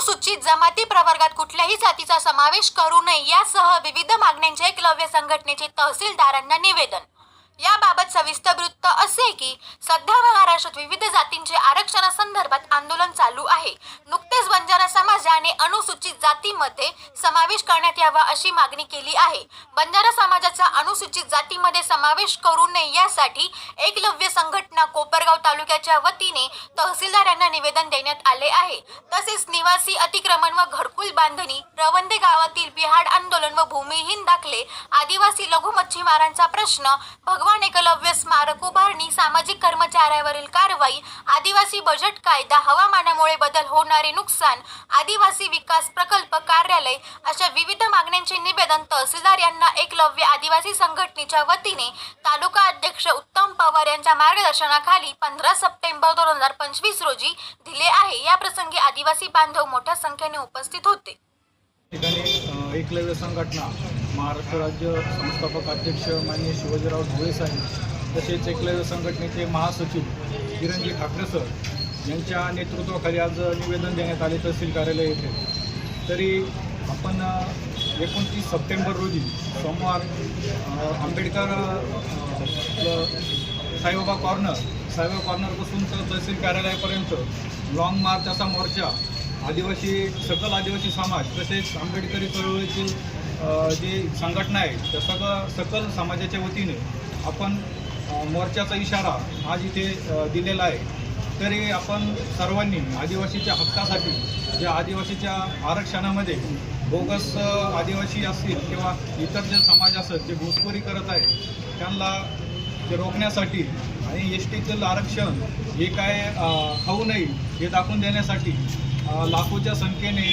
अनुसूचित जमाती प्रवर्गात कुठल्याही जातीचा समावेश करू नये. यासह विविध मागण्यांचे एकलव्य संघटनेचे तहसीलदारांना निवेदन. याबाबत सविस्तर वृत्त असे की सध्या महाराष्ट्रात विविध जातींचे आरक्षणासंदर्भात आंदोलन चालू आहे. नुकतेच बंजारा समाजाने अनुसूचित जातीमध्ये समावेश करण्यात यावा अशी मागणी केली आहे. बंजारा समाजाचा अनुसूचित जातीमध्ये समावेश करू नये यासाठी एकलव्य संघटना कोपरगाव तालुक्याच्या वतीने तहसीलदार यांना निवेदन देण्यात आले आहे. तसेच निवासी अतिक्रमण व घरकुल बांधणी रवंदे गावातील बिहाड आंदोलन व भूमिहीन दाखले आदिवासी लघु मच्छीमारांचा प्रश्न भगवान एकलव्य स्मारक उभारणी सामाजिक कर्मचाऱ्यावरील कारवाई आदिवासी बजेट कायदा हवामानामुळे बदल होणारे नुकसान आदिवासी विकास प्रकल्प कार्यालय अशा विविध मागण्यांचे निवेदन तहसीलदार यांना एकलव्य आदिवासी संघटनेच्या वतीने तालुका अध्यक्ष उत्तम पवार यांच्या मार्गदर्शन मार्गदर्शनाखाली पंधरा सप्टेंबर दोन हजार पंचवीस रोजी दिले आहे. या प्रसंगी आदिवासी बांधव मोठ्या संख्येने उपस्थित होते. ठिकाणी एकलव्य संघटना महाराष्ट्र राज्य संस्थापक अध्यक्ष माननीय शिवाजीराव धुळे साहेब तसेच एकलव्य संघटनेचे महासचिव किरणजी ठाकरे सर यांच्या नेतृत्वाखाली आज निवेदन देण्यात आले तहसील कार्यालय येथे. तरी आपण एकोणतीस सप्टेंबर रोजी सोमवार आंबेडकर आपलं साईबाबा कॉर्नर. साईबाबा कॉर्नरपासून तर तहसील कार्यालयापर्यंत लाँग मार्च असा मोर्चा आदिवासी सकल आदिवासी समाज तसेच आंबेडकरी चळवळीतील जी संघटना आहे त्या सगळं सकल समाजाच्या वतीने आपण मोर्चाचा इशारा आज इथे दिलेला आहे. तरी आपण सर्वांनी आदिवासीच्या हक्कासाठी जे आदिवासीच्या आरक्षणामध्ये बोगस आदिवासी असतील किंवा इतर जे समाज असत जे घुसखोरी करत आहे त्यांना ते रोखण्यासाठी आणि एस टीचं आरक्षण हे काय खाऊ होऊ नये हे दाखवून देण्यासाठी लाखोच्या संख्येने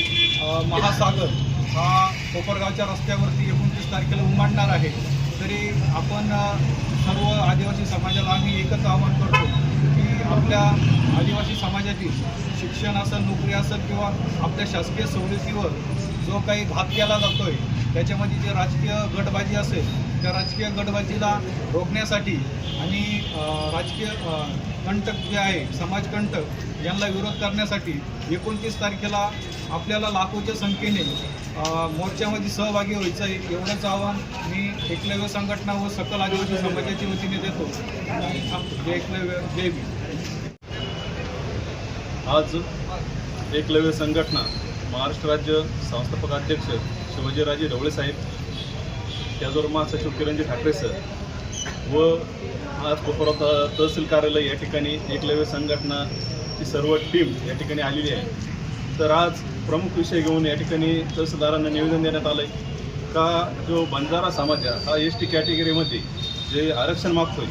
महासागर हा कोपरगावच्या रस्त्यावरती एकोणतीस तारखेला उमाडणार आहे. तरी आपण सर्व आदिवासी समाजाला आम्ही एकच आवाहन करतो की आपल्या आदिवासी समाजातील शिक्षण असेल नोकरी असेल किंवा आपल्या शासकीय सवलतीवर जो काही घात केला जातो आहे त्याच्यामध्ये जे राजकीय गटबाजी असेल त्या राजकीय गटबाजीला रोखण्यासाठी आणि राजकीय कंटक जे आहे समाजकंटक यांना विरोध करण्यासाठी एकोणतीस तारखेला आपल्याला लाखोच्या संख्येने मोर्चामध्ये सहभागी व्हायचं आहे एवढंच आव्हान मी एकलव्य संघटना व सकल आदिवासी समाजाच्या वतीने देतो. जय एकलव्य जय भीम आज एकलव्य संघटना महाराष्ट्र राज्य संस्थापक अध्यक्ष शिवाजीराजे ढवळे साहेब त्याचबरोबर महासचिव किरणजी ठाकरे सर व आज कोपरा तहसील कार्यालय या ठिकाणी एकलव्य संघटनाची सर्व टीम या ठिकाणी आलेली आहे. तर आज प्रमुख विषय घेऊन या ठिकाणी तहसीलदारांना निवेदन देण्यात आलं आहे का जो बंजारा समाज आहे, हा एस टी कॅटेगरीमध्ये जे आरक्षण मागतोय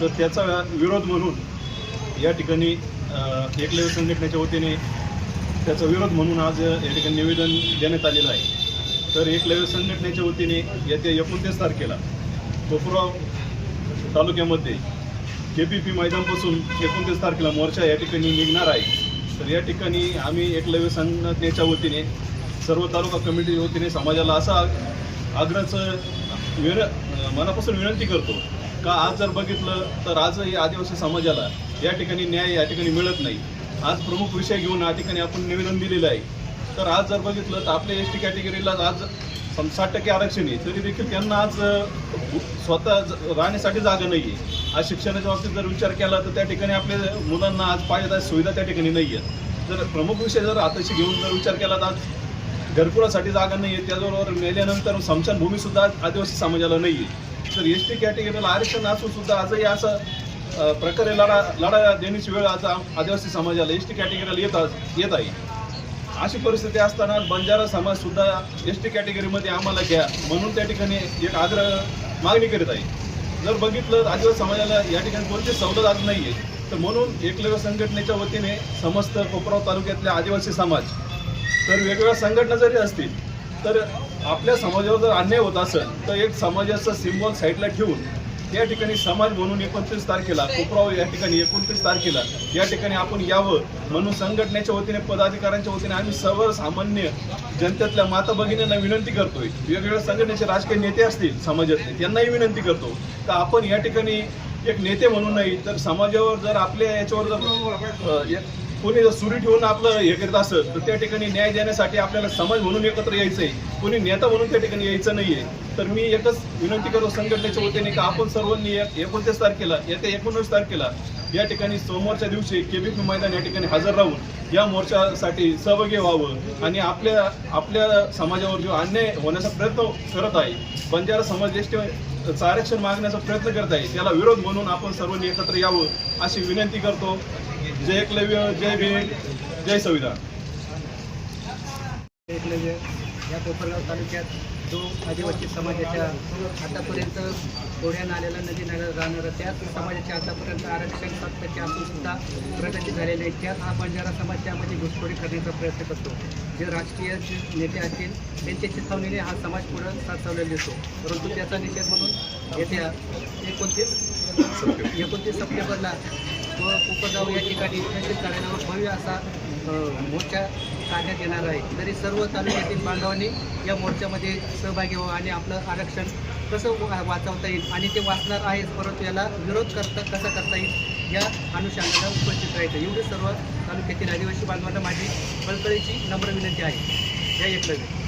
तर त्याचा विरोध म्हणून या ठिकाणी एकलव्य संघटनेच्या वतीने त्याचा विरोध म्हणून आज या ठिकाणी निवेदन देण्यात आलेलं आहे. तर एकलव्य संघटनेच्या वतीने येत्या एकोणतीस तारखेला कोपराव तालुक्यामध्ये के पी पी मैदानपासून एकोणतीस तारखेला मोर्चा या ठिकाणी निघणार आहे. तर या ठिकाणी आम्ही एकलव्य संघटनेच्या वतीने सर्व तालुका कमिटीच्या वतीने समाजाला असा आग्रहाचं विर मनापासून विनंती करतो का आज जर बघितलं तर आजही आदिवासी समाजाला या ठिकाणी न्याय या ठिकाणी मिळत नाही. आज प्रमुख विषय घेऊन या ठिकाणी आपण निवेदन दिलेलं आहे. तर आज जर बघितलं तर आपल्या एस टी कॅटेगरीला आज साठ टक्के आरक्षण आहे. तरी देखील त्यांना आज स्वतः ज- राहण्यासाठी जागा नाही आहे आज शिक्षणाच्या बाबतीत जर विचार केला तर त्या ठिकाणी आपल्या मुलांना आज पाहिजे सुविधा त्या ठिकाणी नाही आहेत जर प्रमुख विषय जर आताशी घेऊन जर विचार केला तर आज घरकुलासाठी जागा नाही आहे त्याचबरोबर मेल्यानंतर स्मशानभूमीसुद्धा आदिवासी समाजाला नाही आहे तर एस टी कॅटेगरीला आरक्षण असून सुद्धा आजही असं प्रकारे लढा लढा देण्याची वेळ आज आदिवासी समाजाला एस टी कॅटेगरीला येत येत आहे. अशी परिस्थिती असताना बंजारा समाज सुद्धा एस टी कॅटेगरीमध्ये आम्हाला घ्या. म्हणून त्या ठिकाणी एक आग्रह मागणी करीत आहे. जर बघितलं आदिवासी समाजाला या ठिकाणी कोणती सवलत आज नाही आहे तर म्हणून एकलव्य संघटनेच्या वतीने समस्त कोपराव तालुक्यातले आदिवासी समाज तर वेगवेगळ्या संघटना जरी असतील तर आपल्या समाजावर जर अन्याय होत असेल तर एक समाजाचं सिम्बॉल साईडला ठेवून या ठिकाणी समाज म्हणून एकोणतीस तारखेला कोपराव या ठिकाणी एकोणतीस तारखेला या ठिकाणी आपण यावं. म्हणून संघटनेच्या वतीने पदाधिकाऱ्यांच्या वतीने आम्ही सर्वसामान्य जनतेतल्या माता भगिनींना विनंती करतोय. वेगवेगळ्या संघटनेचे राजकीय नेते असतील समाजातले त्यांनाही विनंती करतो. तर आपण या ठिकाणी एक नेते म्हणून नाही तर समाजावर जर आपल्या याच्यावर जर कोणी जर सुरी ठेवून आपलं हे करत असेल तर त्या ठिकाणी न्याय देण्यासाठी आपल्याला समाज म्हणून एकत्र यायचं आहे कोणी नेता म्हणून त्या ठिकाणी यायचं नाहीये. तर मी एकच विनंती करतो संघटनेच्या वतीने की आपण सर्वांनी एकोणतीस तारखेला येत्या एकोणवीस तारखेला या ठिकाणी सोमवारच्या दिवशी केबीपी मैदान या ठिकाणी हजर राहून या मोर्चासाठी सहभागी व्हावं आणि आपल्या आपल्या समाजावर जो अन्याय होण्याचा प्रयत्न करत आहे बंजारा समाज ज्येष्ठ आरक्षण मागण्याचा प्रयत्न करत आहे त्याला विरोध म्हणून आपण सर्वांनी एकत्र यावं अशी विनंती करतो. जय एकलव्य जय भीम जय संविधान एकलव्य. या कोपरगाव तालुक्यात जो आदिवासी समाजाच्या आतापर्यंत ओढ्यानं आलेला नदी नाल्याला जाणारा त्याच समाजाच्या आतापर्यंत आरक्षण सात टक्के असून सुद्धा प्रगती झालेली आहे. त्यात हा बंजारा समाज त्यामध्ये घुसखोरी करण्याचा प्रयत्न करतो. जे राजकीय नेते असतील त्यांच्या चिथावणीने हा समाज पुढं साचवलेला दिसतो. परंतु त्याचा निषेध म्हणून येत्या एकोणतीस एकोणतीस सप्टेंबरला व कोपरगाव या ठिकाणी तहसील कार्यालयावर भव्य असा मोर्चा काढण्यात येणार आहे. तरी सर्व तालुक्यातील बांधवांनी या मोर्चामध्ये सहभागी व्हावं आणि आपलं आरक्षण कसं वा- वाचवता येईल आणि ते वाचणार आहेच परंतु याला विरोध करता कसा करता येईल या अनुषंगाला उपस्थित राहायचं. एवढे सर्व तालुक्यातील आदिवासी बांधवांना माझी कळकळीची नम्र विनंती आहे. या एकलव्य.